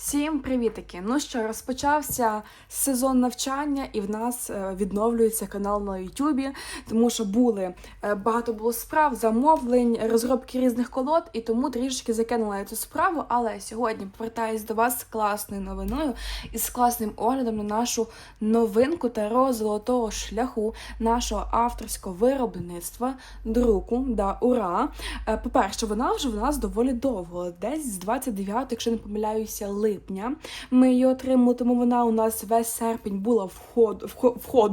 Всім привітики! Ну що, розпочався сезон навчання, і в нас е, відновлюється канал на Ютубі, тому що були е, багато було справ, замовлень, розробки різних колод, і тому трішки закинула я цю справу. Але сьогодні повертаюсь до вас з класною новиною і з класним оглядом на нашу новинку Таро золотого шляху, нашого авторського виробництва, друку. Да, ура! Е, По-перше, вона вже в нас доволі довго, десь з 29, якщо не помиляюся, липня. Ми її отримали, тому вона у нас весь серпень була в ходу, в хо-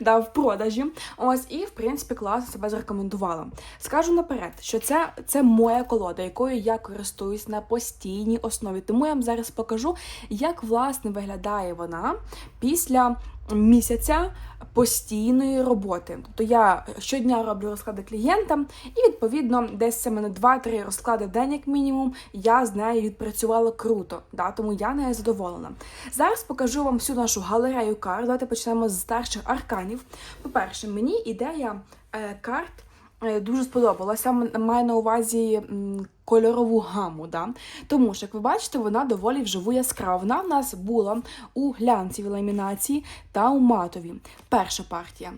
да, в продажі. Ось і в принципі класно себе зарекомендувала. Скажу наперед, що це, це моя колода, якою я користуюсь на постійній основі. Тому я вам зараз покажу, як власне виглядає вона після місяця постійної роботи. Тобто я щодня роблю розклади клієнтам, і відповідно десь це мене 2-3 розклади в день, як мінімум. Я з нею відпрацювала круто, да, тому я нею задоволена. Зараз покажу вам всю нашу галерею карт. Давайте почнемо з старших арканів. По-перше, мені ідея е, карт. е, Дуже сподобалася. Маю на увазі кольорову гаму. Да? Тому що, як ви бачите, вона доволі вживу яскрава. Вона в нас була у глянцевій ламінації та у матовій. Перша партія.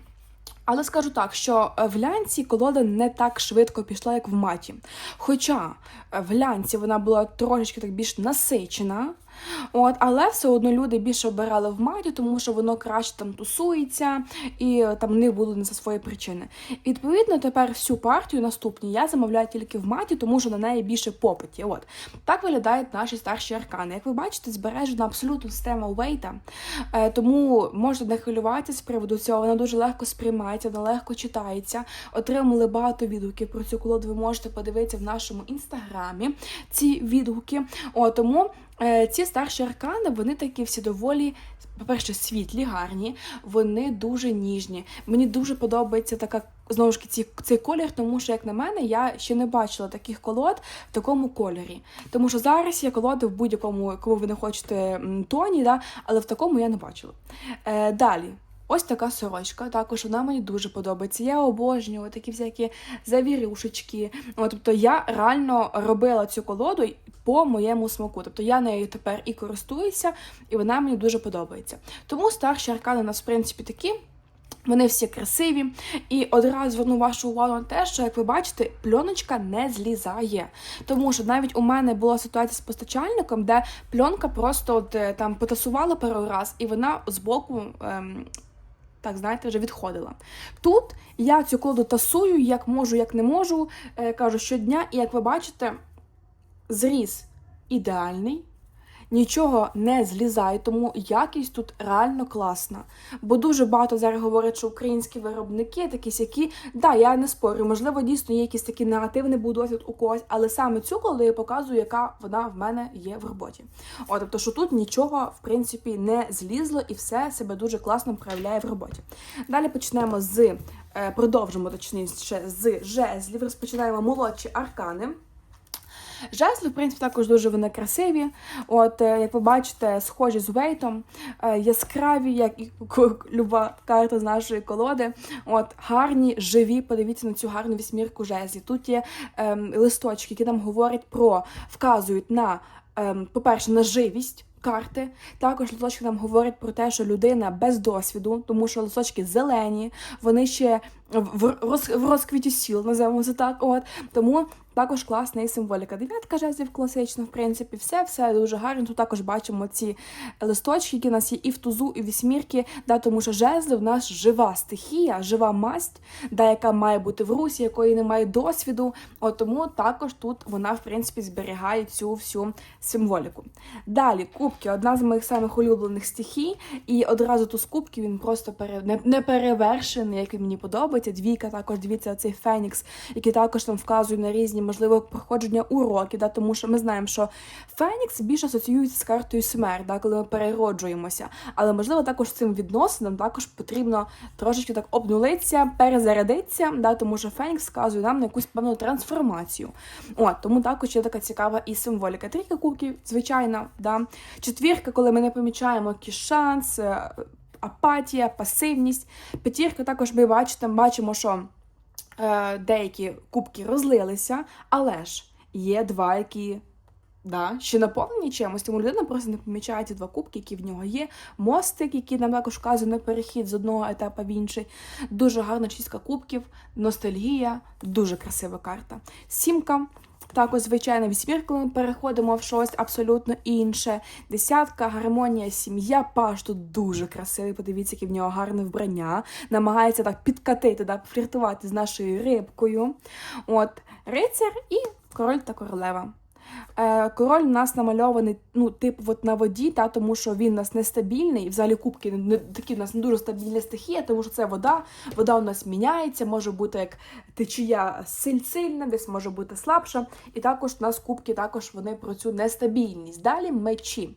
Але скажу так, що е, в глянці колода не так швидко пішла, як в маті. Хоча е, в глянці вона була трошечки так більш насичена. От, але все одно люди більше обирали в маті, тому що воно краще там тусується, і е, там в них були не за свої причини. Відповідно, тепер всю партію наступні я замовляю тільки в маті, тому що на неї більше попиті. От так виглядають наші старші аркани. Як ви бачите, збережена абсолютно система Уейта, е, тому можете не хвилюватися з приводу цього. Вона дуже легко сприймається, вона легко читається. Отримали багато відгуків про цю колоду. Ви можете подивитися в нашому інстаграмі ці відгуки. О, тому е, ці старші аркани, вони такі всі доволі. По-перше, світлі, гарні, вони дуже ніжні. Мені дуже подобається така знову ж ці, цей колір, тому що, як на мене, я ще не бачила таких колод в такому кольорі. Тому що зараз є колоди в будь-якому, якому ви не хочете тоні, да, але в такому я не бачила. Е, далі. Ось така сорочка, також вона мені дуже подобається. Я обожнюю такі всякі завірюшечки. От, тобто я реально робила цю колоду по моєму смаку. Тобто я нею тепер і користуюся, і вона мені дуже подобається. Тому старші аркани у нас, в принципі, такі. Вони всі красиві, і одразу зверну вашу увагу на те, що як ви бачите, пленочка не злізає. Тому що навіть у мене була ситуація з постачальником, де пленка просто от, е, там потасувала пару раз, і вона збоку. Ем, так, знаєте, вже відходила. Тут я цю колоду тасую, як можу, як не можу, е, кажу щодня, і як ви бачите, зріз ідеальний, нічого не злізає, тому якість тут реально класна. Бо дуже багато зараз говорять, що українські виробники такі сякі. Да, я не спорю, можливо, дійсно є якийсь такий негативний був досвід у когось, але саме цю колоду я показую, яка вона в мене є в роботі. О, тобто, що тут нічого, в принципі, не злізло і все себе дуже класно проявляє в роботі. Далі почнемо з, е, продовжимо точніше, з жезлів, розпочинаємо молодші аркани. Жезли, в принципі, також дуже вони красиві. От, е, як ви бачите, схожі з вейтом, е, яскраві, як і люба карта з нашої колоди. От, гарні, живі. Подивіться на цю гарну вісьмірку жезлів. Тут є ем, листочки, які нам говорять про, вказують на, ем, по-перше, на живість. Карти також листочки нам говорять про те, що людина без досвіду, тому що листочки зелені, вони ще в розквіті сіл, називаємо це так. От тому також класна і символіка. Дев'ятка жезлів класично, в принципі, все, все дуже гарно. Тут також бачимо ці листочки, які у нас є і в тузу, і в вісьмірки, да, тому що жезли в нас жива стихія, жива масть, да, яка має бути в русі, якої немає досвіду. От тому також тут вона, в принципі, зберігає цю всю символіку. Далі, кубки одна з моїх самих улюблених стихій, і одразу тут з кубків він просто пере... не, не перевершений, як мені подобається. Двійка також дивіться, цей фенікс, який також там вказує на різні можливо проходження уроків, да, тому що ми знаємо, що Фенікс більше асоціюється з картою смерть, да, коли ми перероджуємося. Але можливо також цим відносинам також потрібно трошечки так обнулитися, перезарядитися, да, тому що Фенікс вказує нам на якусь певну трансформацію. От, тому також є така цікава і символіка. Трійка кубків, звичайно, да. четвірка, коли ми не помічаємо якийсь шанс. е, Апатія, пасивність. П'ятірка також ми бачите, бачимо, що деякі кубки розлилися, але ж є два, які Да, ще наповнені чимось, тому людина просто не помічає ті два кубки, які в нього є. Мостик, який нам також вказує на перехід з одного етапу в інший. Дуже гарна чистка кубків, ностальгія, дуже красива карта. Сімка. Також, звичайно, вісьмірка, ми переходимо в щось абсолютно інше. Десятка, гармонія, сім'я. Паш тут дуже красивий. Подивіться, яке в нього гарне вбрання. Намагається так підкатити, так, фліртувати з нашою рибкою. От, рицар і король та королева. Е, Король у нас намальований, ну, типу, от на воді, та, тому що він у нас нестабільний. Взагалі кубки не такі у нас не дуже стабільна стихія, тому що це вода. Вода у нас міняється, може бути як течія силь- сильна, десь може бути слабша. І також у нас кубки також вони про цю нестабільність. Далі мечі.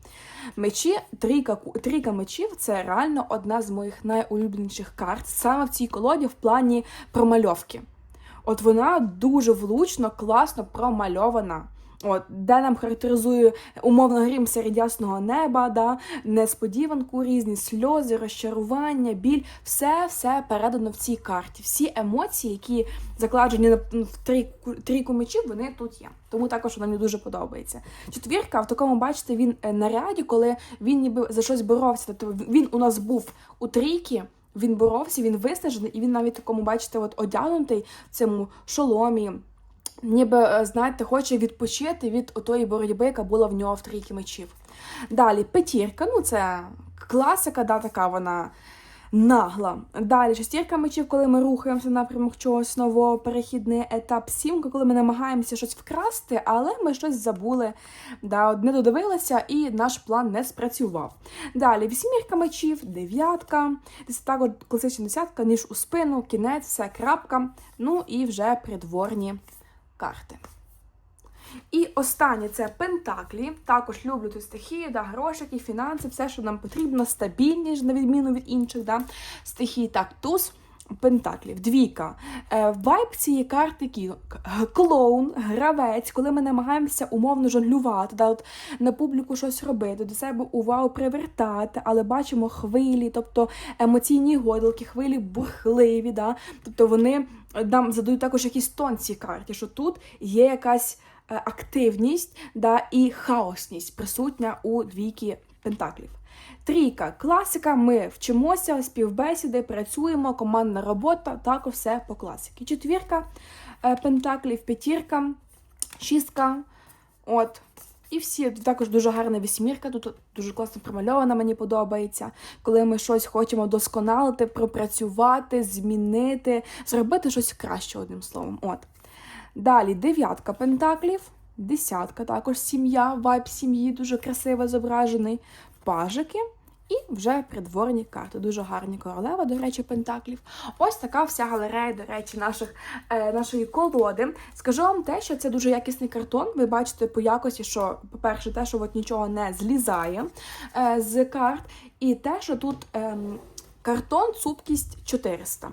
Мечі, трійка, трійка мечів це реально одна з моїх найулюбленіших карт саме в цій колоді в плані промальовки. От вона дуже влучно, класно промальована. От, де нам характеризує умовно грім серед ясного неба, да, несподіванку, різні сльози, розчарування, біль. Все все передано в цій карті. Всі емоції, які закладені в трійку мечів, вони тут є. Тому також вона мені дуже подобається. Четвірка в такому, бачите, він е, наряді, коли він ніби за щось боровся. Тобто він у нас був у трійки. Він боровся, він виснажений, і він навіть такому, бачите, от одягнутий в цьому шоломі. Ніби, е, знаєте, хоче відпочити від отої боротьби, яка була в нього в трійки мечів. Далі п'ятірка, ну це класика, да, така вона нагла. Далі шестірка мечів, коли ми рухаємося напрямок чогось нового, перехідний етап сімка, коли ми намагаємося щось вкрасти, але ми щось забули, да, не додивилися, і наш план не спрацював. Далі вісьмірка мечів, дев'ятка, також класична десятка, ніж у спину, кінець, все, крапка. Ну і вже придворні карти. І останнє це пентаклі. Також люблю цю стихію, да, грошики, фінанси, все, що нам потрібно, стабільність, на відміну від інших да, стихій. Так, туз пентаклів. Двійка. Е, вайб цієї карти який? Клоун, гравець, коли ми намагаємося умовно жонглювати, да, от на публіку щось робити, до себе увагу привертати, але бачимо хвилі, тобто емоційні гойдалки, хвилі бурхливі. Да, тобто вони нам задають також якийсь тон цій карті, що тут є якась е, активність да, і хаосність присутня у двійки пентаклів. Трійка класика. Ми вчимося, співбесіди, працюємо, командна робота, також все по класиці. Четвірка е, пентаклів, п'ятірка, шістка. От. І всі також дуже гарна вісьмірка, тут дуже класно промальована, мені подобається. Коли ми щось хочемо досконалити, пропрацювати, змінити, зробити щось краще, одним словом. От. Далі дев'ятка пентаклів, десятка, також сім'я, вайб сім'ї дуже красиво зображений, пажики. І вже придворні карти. Дуже гарні королева, до речі, пентаклів. Ось така вся галерея, до речі, наших, е, нашої колоди. Скажу вам те, що це дуже якісний картон. Ви бачите по якості, що, по-перше, те, що от нічого не злізає е, з карт, і те, що тут е, картон цупкість 400.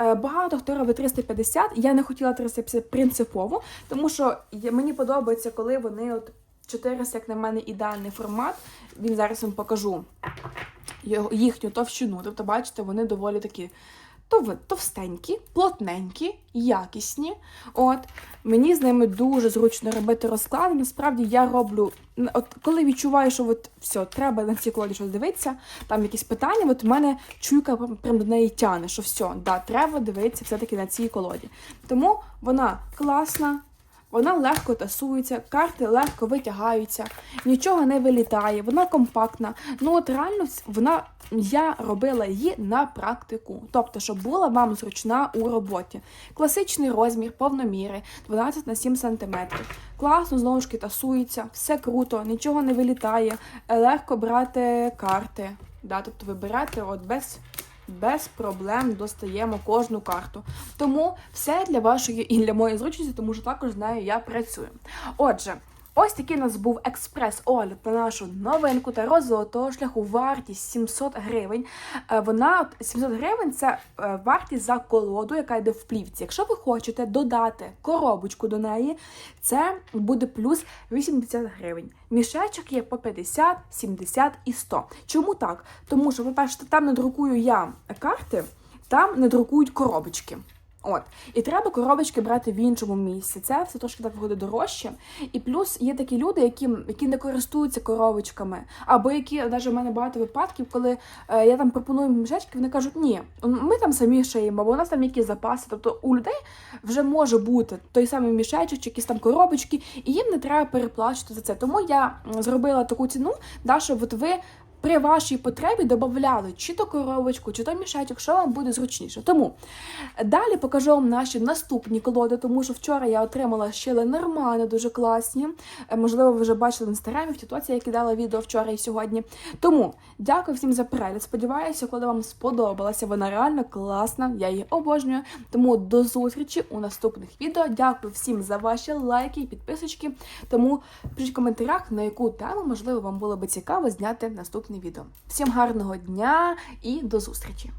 Е, Багато хто робить 350. Я не хотіла 350 принципово, тому що мені подобається, коли вони от 400, як на мене, ідеальний формат. Він зараз вам покажу їхню товщину. Тобто, бачите, вони доволі такі товстенькі, плотненькі, якісні. От мені з ними дуже зручно робити розклади. Насправді я роблю, от коли відчуваю, що от все, треба на цій колоді щось дивитися, там якісь питання, от в мене чуйка прям до неї тяне, що все, да, треба дивитися все-таки на цій колоді. Тому вона класна. Вона легко тасується, карти легко витягаються, нічого не вилітає, вона компактна. Ну от реально вона я робила її на практику, тобто, щоб була вам зручна у роботі. Класичний розмір, повноміри, 12 на 7 см. Класно знову ж таки тасується, все круто, нічого не вилітає, е, легко брати карти. Да, тобто ви берете от без без проблем достаємо кожну карту. Тому все для вашої і для моєї зручності, тому що також з я працюю. Отже, ось такий у нас був експрес-огляд на нашу новинку та золотого шляху. Вартість 700 гривень. Е, Вона 700 гривень це е, вартість за колоду, яка йде в плівці. Якщо ви хочете додати коробочку до неї, це буде плюс 80 гривень. Мішечок є по 50, 70 і 100. Чому так? Тому що, по-перше, там не друкую я карти, там не друкують коробочки. От. І треба коробочки брати в іншому місці. Це все трошки так виходить дорожче. І плюс є такі люди, які, які не користуються коробочками, або які, навіть в мене багато випадків, коли е, я там пропоную мішечки, вони кажуть, ні, ми там самі шиємо, або у нас там якісь запаси. Тобто у людей вже може бути той самий мішечок, чи якісь там коробочки, і їм не треба переплачувати за це. Тому я зробила таку ціну, да, щоб от ви при вашій потребі додавали чи то коробочку, чи то мішечок, що вам буде зручніше. Тому далі покажу вам наші наступні колоди, тому що вчора я отримала ще нормально, дуже класні. Е, Можливо, ви вже бачили в інстаграмі, в Тіктоці я кидала відео вчора і сьогодні. Тому дякую всім за перегляд. Сподіваюся, коли вам сподобалася. Вона реально класна, я її обожнюю. Тому до зустрічі у наступних відео. Дякую всім за ваші лайки і підписочки. Тому пишіть в коментарях, на яку тему можливо вам було би цікаво зняти наступне відео. Всім гарного дня і до зустрічі!